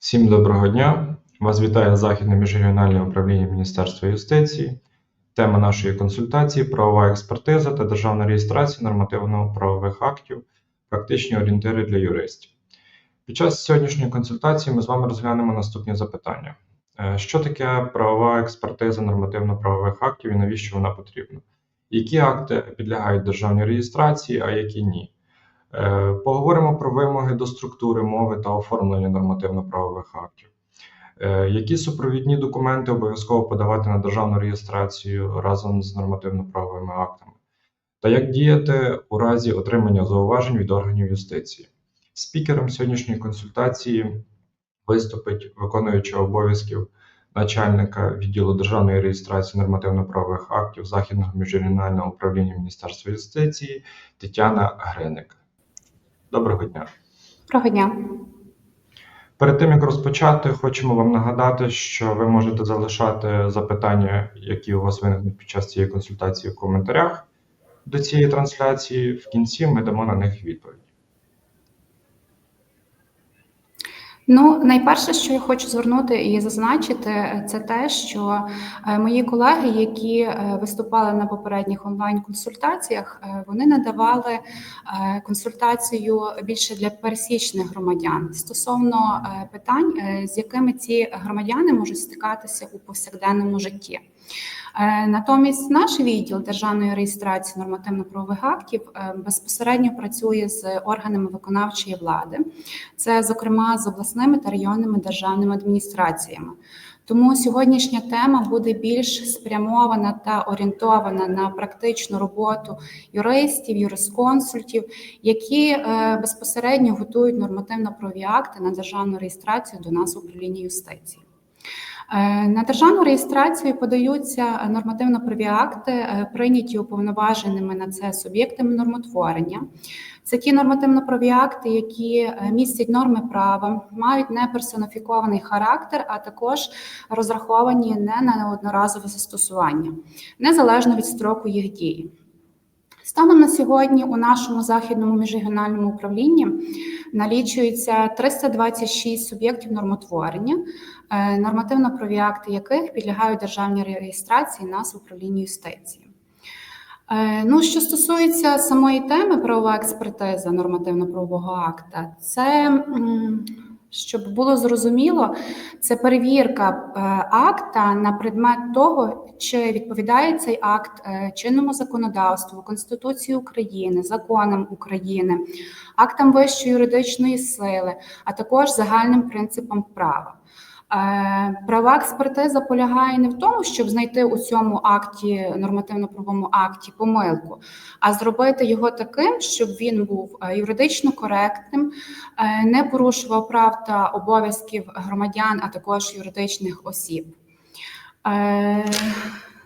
Всім доброго дня! Вас вітає Західне міжрегіональне управління Міністерства юстиції. Тема нашої консультації правова експертиза та державна реєстрація нормативно-правових актів, практичні орієнтири для юристів. Під час сьогоднішньої консультації ми з вами розглянемо наступні запитання: Е, що таке правова експертиза нормативно-правових актів і навіщо вона потрібна? Які акти підлягають державній реєстрації, а які ні? Е, Поговоримо про вимоги до структури мови та оформлення нормативно-правових актів. Е, Які супровідні документи обов'язково подавати на державну реєстрацію разом з нормативно-правовими актами? Та як діяти у разі отримання зауважень від органів юстиції? Спікером сьогоднішньої консультації виступить виконуюча обов'язків начальника відділу державної реєстрації нормативно-правових актів Західного міжрегіонального управління Міністерства юстиції Тетяна Гриник. Доброго дня. Доброго дня. Перед тим як розпочати, хочемо вам нагадати, що ви можете залишати запитання, які у вас виникнуть під час цієї консультації в коментарях до цієї трансляції. В кінці ми дамо на них відповідь. Ну, найперше, що я хочу звернути і зазначити, це те, що е, мої колеги, які е, виступали на попередніх онлайн-консультаціях, е, вони надавали е, консультацію більше для пересічних громадян стосовно е, питань, е, з якими ці громадяни можуть стикатися у повсякденному житті. Е, Натомість наш відділ державної реєстрації нормативно-правових актів е, безпосередньо працює з органами виконавчої влади, це зокрема з обласними та районними державними адміністраціями. Тому сьогоднішня тема буде більш спрямована та орієнтована на практичну роботу юристів, юрисконсультів, які е, безпосередньо готують нормативно-правові акти на державну реєстрацію до нас в управлінні юстиції. Е, На державну реєстрацію подаються нормативно-праві акти, е, прийняті уповноваженими на це суб'єктами нормотворення. Це ті нормативно-праві акти, які е, містять норми права, мають неперсоніфікований характер, а також розраховані не на одноразове застосування, незалежно від строку їх дії. Станом на сьогодні у нашому західному міжрегіональному управлінні налічується 326 суб'єктів нормотворення, е, нормативно-праві акти яких підлягають державній реєстрації нас в управлінні юстиції. Е, Ну, що стосується самої теми правова експертиза нормативно-правового акта, це щоб було зрозуміло, це перевірка е, акта на предмет того, чи відповідає цей акт е, чинному законодавству, Конституції України, законам України, актам вищої юридичної сили, а також загальним принципам права. Е, Права експертиза полягає не в тому, щоб знайти у цьому акті, нормативно-правовому акті помилку, а зробити його таким, щоб він був е, юридично коректним, е, не порушував прав та обов'язків громадян, а також юридичних осіб.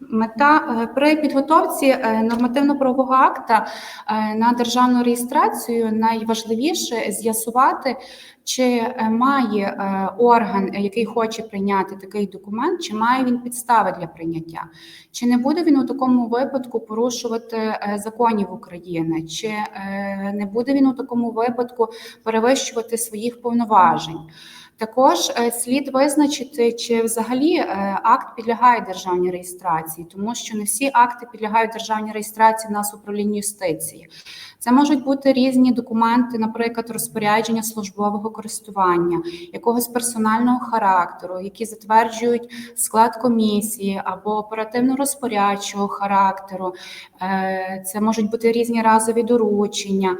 Мета е, при підготовці е, нормативно-правового акта е, на державну реєстрацію найважливіше з'ясувати, чи має орган, який хоче прийняти такий документ, чи має він підстави для прийняття, чи не буде він у такому випадку порушувати законів України, чи не буде він у такому випадку перевищувати своїх повноважень. Також е, слід визначити, чи взагалі е, акт підлягає державній реєстрації, тому що не всі акти підлягають державній реєстрації нас в управлінні юстиції. Це можуть бути різні документи, наприклад, розпорядження службового користування, якогось персонального характеру, які затверджують склад комісії або оперативно-розпорядчого характеру. Е, Це можуть бути різні разові доручення,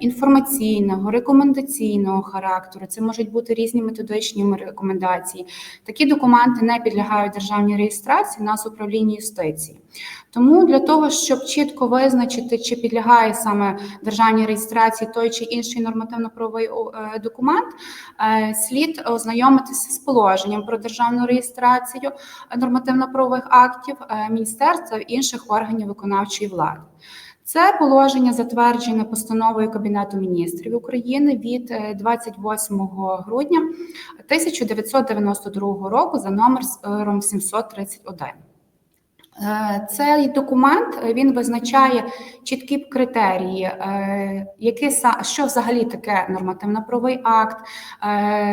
інформаційного, рекомендаційного характеру. Це можуть бути різні методичні рекомендації. Такі документи не підлягають державній реєстрації нас в управлінні юстиції. Тому для того, щоб чітко визначити, чи підлягає саме державній реєстрації той чи інший нормативно-правовий е, документ, е, слід ознайомитися з положенням про державну реєстрацію нормативно-правових актів е, міністерства інших органів виконавчої влади. Це положення затверджене постановою Кабінету міністрів України від е, 28 грудня 1992 року за номером 731. Е, Цей документ е, він визначає чіткі критерії, е, які що взагалі таке нормативно-правовий акт,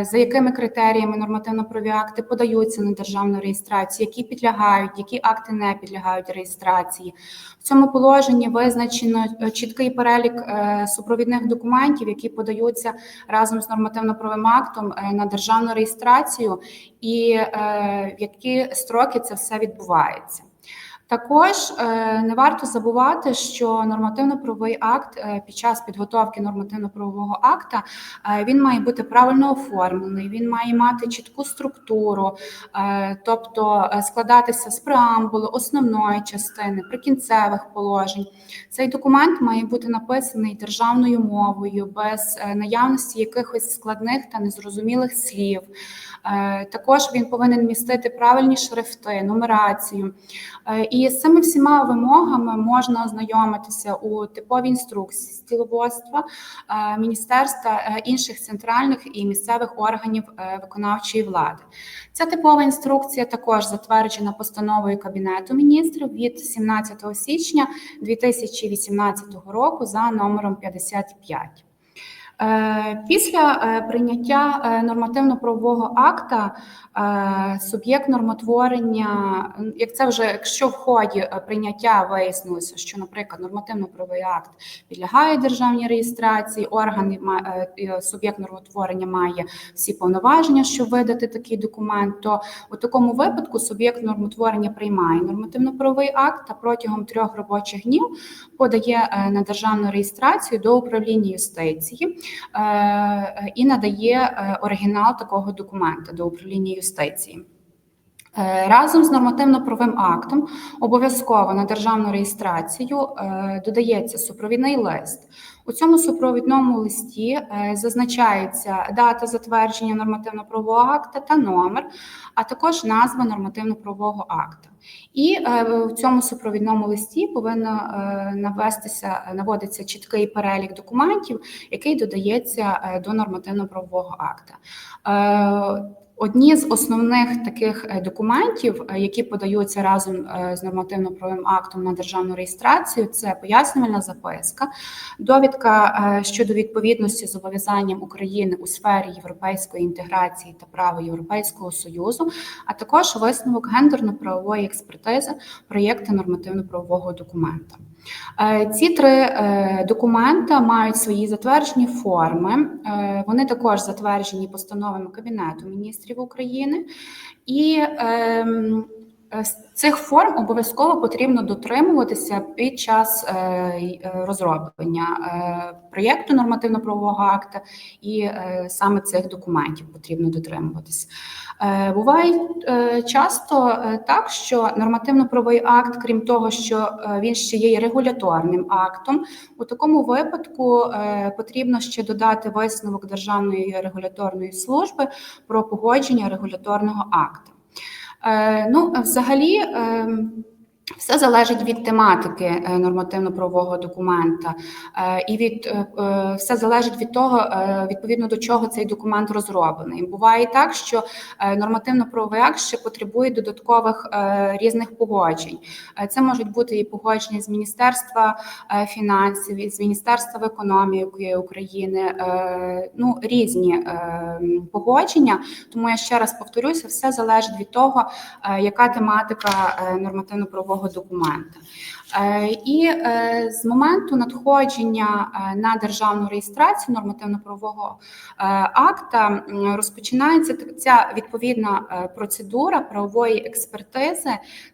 за якими критеріями нормативно-правові акти подаються на державну реєстрацію, які підлягають, які акти не підлягають реєстрації. В цьому положенні визначено чіткий перелік супровідних документів, які подаються разом з нормативно-правовим актом на державну реєстрацію, і в які строки це все відбувається. Також е, не варто забувати, що нормативно-правовий акт е, під час підготовки нормативно-правового акта е, він має бути правильно оформлений, він має мати чітку структуру, тобто складатися з преамбули, основної частини, прикінцевих положень. Цей документ має бути написаний державною мовою, без наявності якихось складних та незрозумілих слів. Також він повинен містити правильні шрифти, нумерацію. Е, І з цими всіма вимогами можна ознайомитися у типовій інструкції з діловодства е, міністерства е, інших центральних і місцевих органів е, виконавчої влади. Ця типова інструкція також затверджена постановою Кабінету міністрів від 17 січня 2018 року за номером 55. Е, Після е, прийняття е, нормативно-правового акта суб'єкт нормотворення, як це вже якщо в ході прийняття вияснилося, що, наприклад, нормативно-правовий акт підлягає державній реєстрації, е, суб'єкт нормотворення має всі повноваження, щоб видати такий документ, то у такому випадку суб'єкт нормотворення приймає нормативно-правовий акт та протягом трьох робочих днів подає на державну реєстрацію до управління юстиції і надає е, оригінал такого документа до управління юстиції. Е, Разом з нормативно-правовим актом обов'язково на державну реєстрацію е, додається супровідний лист. У цьому супровідному листі е, зазначається дата затвердження нормативно-правового акта та номер, а також назва нормативно-правового акта. І е, в цьому супровідному листі повинно е, навестися, наводиться чіткий перелік документів, який додається е, до нормативно-правового акта. Одні з основних таких е, документів, е, які подаються разом е, з нормативно-правовим актом на державну реєстрацію, це пояснювальна записка, довідка щодо відповідності зобов'язанням України у сфері європейської інтеграції та права Європейського союзу, а також висновок гендерно-правової експертизи проєкту нормативно-правового документа. Е, Ці три е, документи мають свої затверджені форми. Е, Вони також затверджені постановами Кабінету міністрів України, і ем, цих форм обов'язково потрібно дотримуватися під час е, е, розроблення е, проєкту нормативно-правового акта, і саме цих документів потрібно дотримуватися. Буває часто так, що нормативно-правовий акт, крім того, що він ще є регуляторним актом, у такому випадку потрібно ще додати висновок Державної регуляторної служби про погодження регуляторного акту. Е, Ну, взагалі, е, все залежить від тематики е, нормативно-правового документа, е, і від е, все залежить від того, відповідно до чого цей документ розроблений. Буває так, що нормативно-правовий акт ще потребує додаткових різних погоджень. Це можуть бути і погодження з Міністерства фінансів, і з Міністерства економіки України, ну різні погодження. Тому я ще раз повторюся, все залежить від того, яка тематика нормативно-правового документа. Е, І е, з моменту надходження е, на державну реєстрацію нормативно-правового акта розпочинається ця відповідна процедура правової експертизи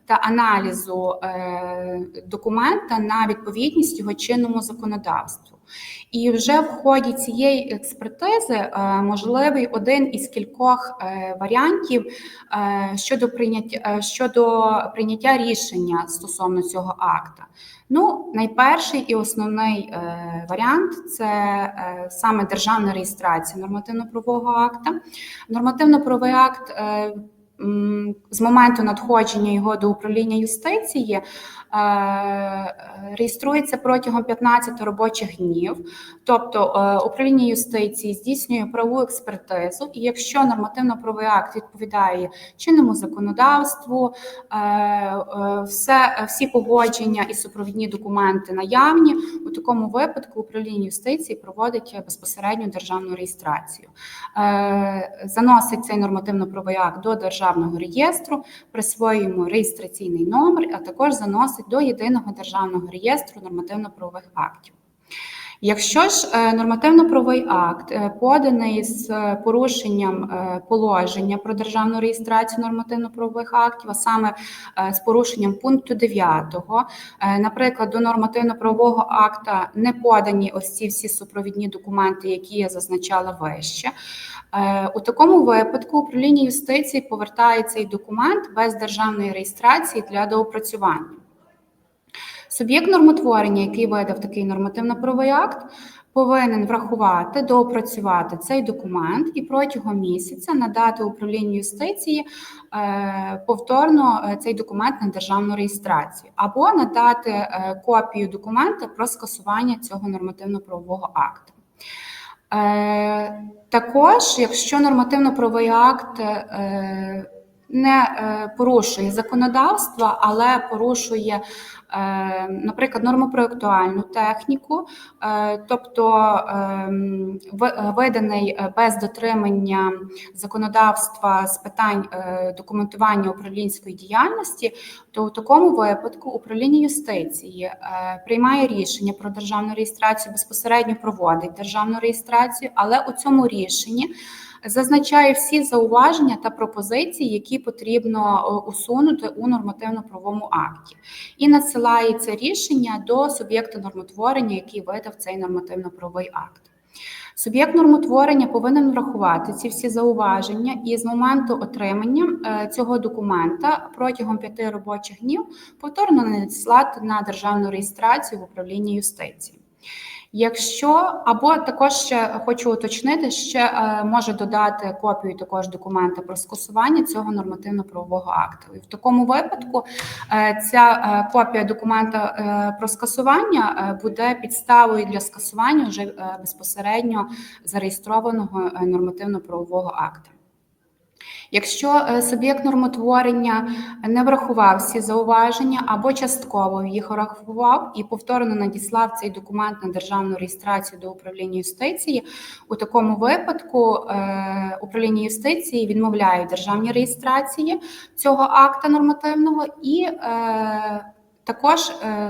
та аналізу документа на відповідність його чинному законодавству. І вже в ході цієї експертизи е, можливий один із кількох е, варіантів е, щодо прийняття щодо прийняття рішення стосовно цього акта. Ну, найперший і основний варіант це саме державна реєстрація нормативно-правового акта. Нормативно-правовий акт. З моменту надходження його до управління юстиції реєструється протягом 15 робочих днів. Тобто е, управління юстиції здійснює правову експертизу, і якщо нормативно-правовий акт відповідає чинному законодавству, е, е, все, всі погодження і супровідні документи наявні, у такому випадку управління юстиції проводить безпосередньо державну реєстрацію. Е, Заносить цей нормативно-правовий акт до державного реєстру, присвоюємо реєстраційний номер, а також заносить до єдиного державного реєстру нормативно-правових актів. Якщо ж е, нормативно-правовий акт е, поданий з порушенням е, положення про державну реєстрацію нормативно-правових актів, а саме з порушенням пункту 9, е, наприклад, до нормативно-правового акта не подані ось ці всі супровідні документи, які я зазначала вище. У такому випадку управління юстиції повертає цей документ без державної реєстрації для доопрацювання. Суб'єкт нормотворення, який видав такий нормативно-правовий акт, повинен врахувати, доопрацювати цей документ і протягом місяця надати управлінню юстиції е, повторно е, цей документ на державну реєстрацію або надати е, копію документа про скасування цього нормативно-правового акту. Також, якщо нормативно-правовий акт не е, порушує законодавства, але порушує, е, наприклад, нормопроектуальну техніку, е, тобто ем, ви- виданий без дотримання законодавства з питань документування управлінської діяльності, то у такому випадку управління юстиції приймає рішення про державну реєстрацію, безпосередньо проводить державну реєстрацію, але у цьому рішенні зазначає всі зауваження та пропозиції, які потрібно е, усунути у нормативно-правовому акті, і надсилає це рішення до суб'єкта нормотворення, який видав цей нормативно-правовий акт. Суб'єкт нормотворення повинен врахувати ці всі зауваження і з моменту отримання е, цього документа протягом п'яти робочих днів повторно надіслати на державну реєстрацію в управлінні юстиції. Якщо або також ще хочу уточнити, ще е, може додати копію також документа про скасування цього нормативно-правового акту. І в такому випадку е, ця е, копія документа про скасування буде підставою для скасування вже безпосередньо зареєстрованого нормативно-правового акта. Якщо е, суб'єкт нормотворення не врахував всі зауваження або частково їх врахував і повторно надіслав цей документ на державну реєстрацію до управління юстиції, у такому випадку е, управління юстиції відмовляє державній реєстрації цього акта нормативного і е, також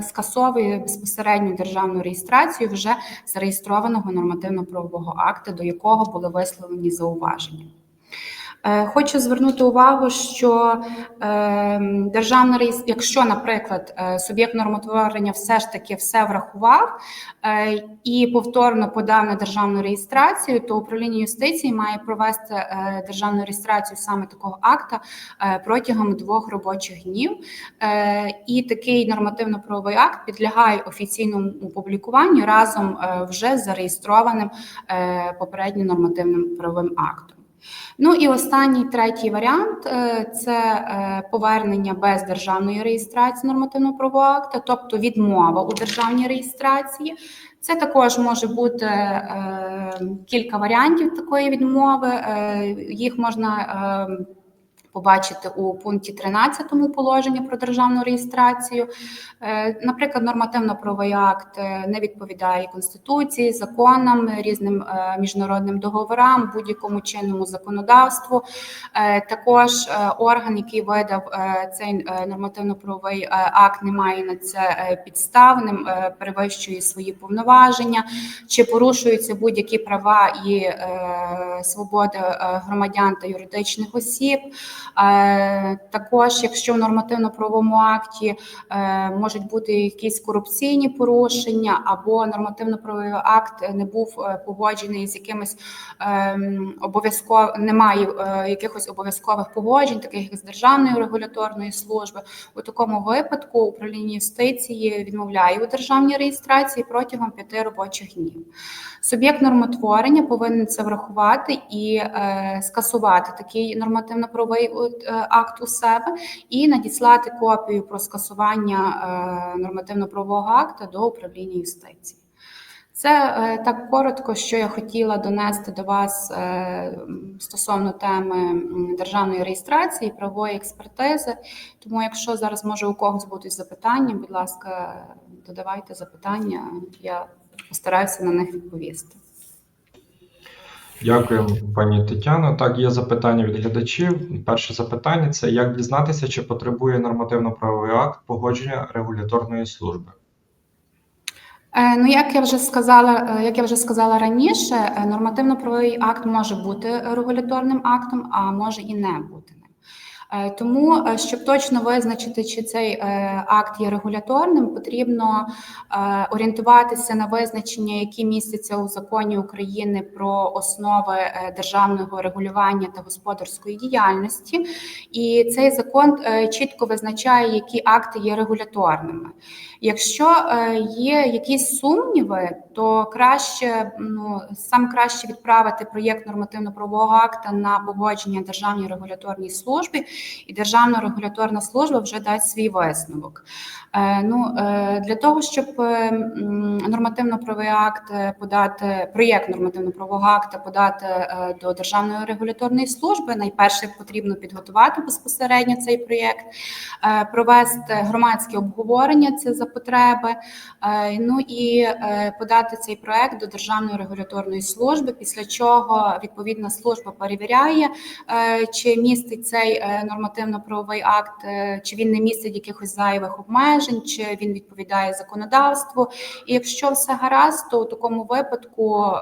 скасовує безпосередньо державну реєстрацію вже зареєстрованого нормативно-правового акта, до якого були висловлені зауваження. Е, Хочу звернути увагу, що е, державна реєс- якщо, наприклад, е, суб'єкт нормотворення все ж таки все врахував і повторно подав на державну реєстрацію, то управління юстиції має провести державну реєстрацію саме такого акта протягом двох робочих днів. І такий нормативно-правовий акт підлягає офіційному публікуванню разом вже з зареєстрованим попереднім нормативним правовим актом. Ну і останній третій варіант е, це е, повернення без державної реєстрації нормативно-правового акта, тобто відмова у державній реєстрації. Це також може бути е, кілька варіантів такої відмови. Їх можна побачити у пункті 13 положення про державну реєстрацію. Е, Наприклад, нормативно-правовий акт е, не відповідає конституції, законам, різним е, міжнародним договорам, будь-якому чинному законодавству. Також орган, який видав цей нормативно-правовий акт, не має на це підстав, ним е, перевищує свої повноваження, чи порушуються будь-які права і свободи громадян та юридичних осіб. Е, Також, якщо в нормативно-правовому акті е, можуть бути якісь корупційні порушення, або нормативно-правовий акт не був е, погоджений з якимись ем, обов'язково, немає якихось обов'язкових погоджень, таких як з державної регуляторної служби. У такому випадку управління юстиції відмовляє у державній реєстрації протягом п'яти робочих днів. Суб'єкт нормотворення повинен це врахувати і скасувати такий нормативно-правовий акт у себе і надіслати копію про скасування е, нормативно-правового акту до управління юстиції. Це е, так коротко, що я хотіла донести до вас е, стосовно теми державної реєстрації, правової експертизи. Тому, якщо зараз може у когось будуть запитання, будь ласка, додавайте запитання, я постараюся на них відповісти. Дякую, пані Тетяно. Так, є запитання від глядачів. Перше запитання це як дізнатися, чи потребує нормативно-правовий акт погодження регуляторної служби. Е, Ну, як я вже сказала, е, як я вже сказала раніше, е, нормативно-правовий акт може бути регуляторним актом, а може і не бути Тому, е, щоб точно визначити, чи цей е, акт є регуляторним, потрібно е, орієнтуватися на визначення, які містяться у законі України про основи е, державного регулювання та господарської діяльності. І цей закон е, чітко визначає, які акти є регуляторними. Якщо е, є якісь сумніви, то краще ну сам краще відправити проєкт нормативно-правового акта на погодження державній регуляторній службі, і державна регуляторна служба вже дасть свій висновок. Е, Ну е, для того, щоб нормативно-правовий акт подати, проєкт нормативно-правового акта подати до державної регуляторної служби, найперше потрібно підготувати безпосередньо цей проєкт, провести громадське обговорення це за потреби. е, Ну і е, подати цей проект до державної регуляторної служби, після чого відповідна служба перевіряє, е, чи містить цей нормативно-правовий акт, чи він не містить якихось зайвих обмежень, чи він відповідає законодавству. І якщо все гаразд, то у такому випадку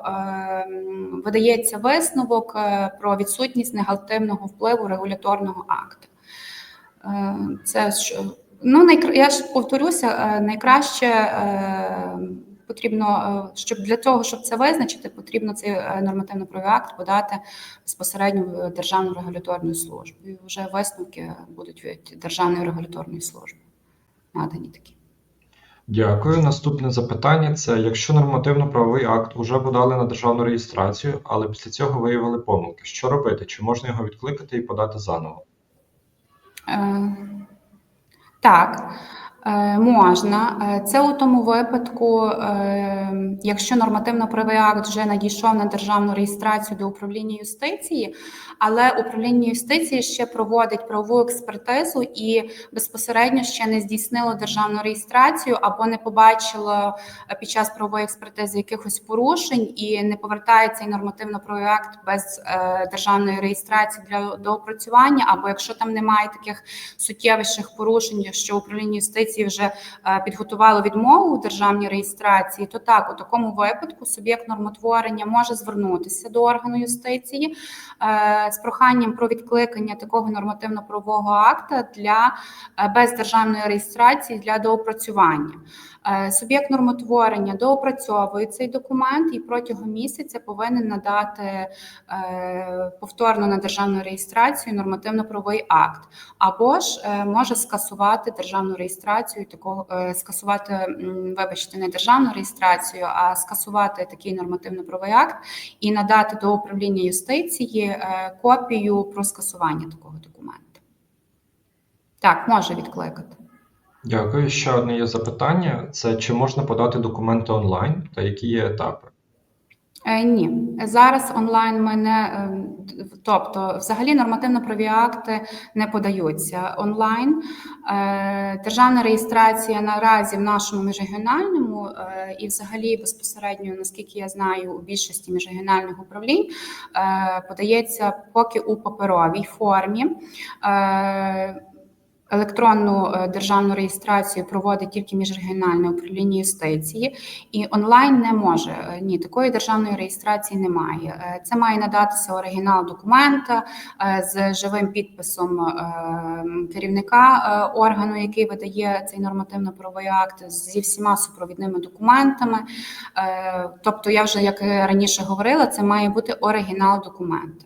видається висновок про відсутність негативного впливу регуляторного акту. Це ну найкра... я ж повторюся, е, найкраще е, потрібно, е, щоб для того, щоб це визначити, потрібно цей нормативно-правовий акт подати безпосередньо в державну регуляторну службу. І вже висновки будуть від державної регуляторної служби надані такі. Дякую. Наступне запитання це якщо нормативно-правовий акт вже подали на державну реєстрацію, але після цього виявили помилки, що робити? Чи можна його відкликати і подати заново? Е, Так, можна. Е, Це у тому випадку, е, якщо нормативно-правовий акт вже надійшов на державну реєстрацію до управління юстиції, але управління юстиції ще проводить правову експертизу і безпосередньо ще не здійснило державну реєстрацію або не побачило е, під час правової експертизи якихось порушень і не повертає цей нормативно-правовий акт без е, державної реєстрації для доопрацювання, або якщо там немає таких суттєвіших порушень, що управління юстиції вже е, підготувало відмову у державній реєстрації, то так у такому випадку суб'єкт нормотворення може звернутися до органу юстиції е, з проханням про відкликання такого нормативно-правового акта для е, без державної реєстрації для доопрацювання. Е, Суб'єкт нормотворення доопрацьовує цей документ і протягом місяця повинен надати е, повторно на державну реєстрацію нормативно-правовий акт, або ж е, може скасувати державну реєстрацію, такого скасувати, вибачте, не державну реєстрацію, а скасувати такий нормативно-правовий акт і надати до управління юстиції копію про скасування такого документу. Так, може відкликати. Дякую. Ще одне є запитання: це чи можна подати документи онлайн та які є етапи? Е, Ні, зараз онлайн ми не е, тобто, взагалі нормативно-праві акти не подаються онлайн. Е, Державна реєстрація наразі в нашому міжрегіональному і, взагалі, безпосередньо, наскільки я знаю, у більшості міжрегіональних управлінь подається поки у паперовій формі. Електронну е, державну реєстрацію проводить тільки міжрегіональне управління юстиції, і онлайн не може. Е, Ні, такої державної реєстрації немає. Е, Це має надатися оригінал документа з живим підписом керівника органу, який видає цей нормативно-правовий акт, зі всіма супровідними документами. Тобто, я вже як раніше говорила, це має бути оригінал документа.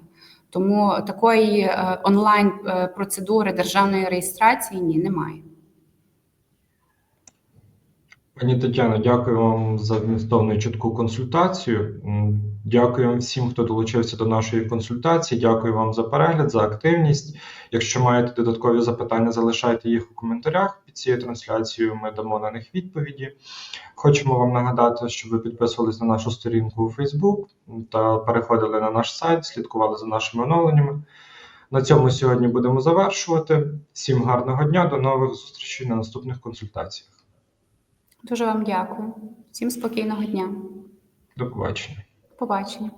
Тому такої е, онлайн е, процедури державної реєстрації ні, немає. Пані Тетяно, дякую вам за змістовну і чітку консультацію. Дякую всім, хто долучився до нашої консультації. Дякую вам за перегляд, за активність. Якщо маєте додаткові запитання, залишайте їх у коментарях цією трансляцією. Ми дамо на них відповіді. Хочемо вам нагадати, щоб ви підписувались на нашу сторінку у Facebook та переходили на наш сайт, слідкували за нашими оновленнями. На цьому сьогодні будемо завершувати. Всім гарного дня, до нових зустрічей на наступних консультаціях. Дуже вам дякую. Всім спокійного дня. До побачення. Побачення.